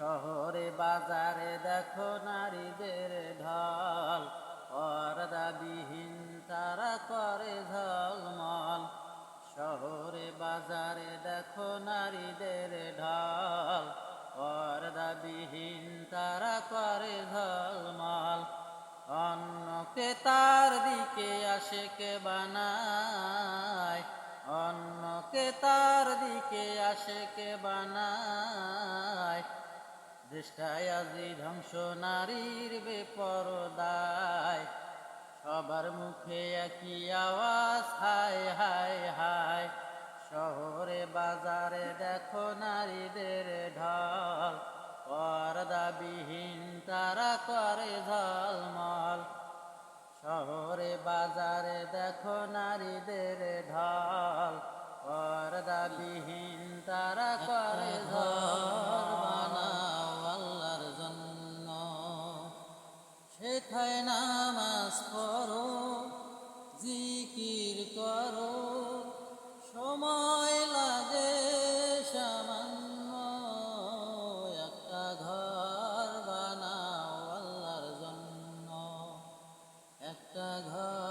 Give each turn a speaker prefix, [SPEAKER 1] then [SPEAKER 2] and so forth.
[SPEAKER 1] শহরে বাজারে দেখো নারীদের ঢল। পর্দাবিহীন তারা করে ঝলমল। শহরে বাজারে দেখো নারীদের ঢল। পর্দাবিহীন তারা করে ঝলমল। অন্যকে তার দিকে আসে কে বানায়। অন্যকে তার দিকে আসে কে বানায়। দেশটায় আজি ধ্বংস নারীর বেপরদায়। সবার মুখে একই আওয়াজ, হায় হায় হায়। শহরে, বাজারে দেখো নারীদের ঢল। পর্দাবিহীন তারা করে ঝলমল। শহরে, বাজারে দেখো নারীদের ঢল। পর্দাবিহীন তারা করে নামাজ পড়ো জিকির করো সময় লাগে সামান্য একটা ঘর বানাও আল্লাহর জন্য। একটা ঘর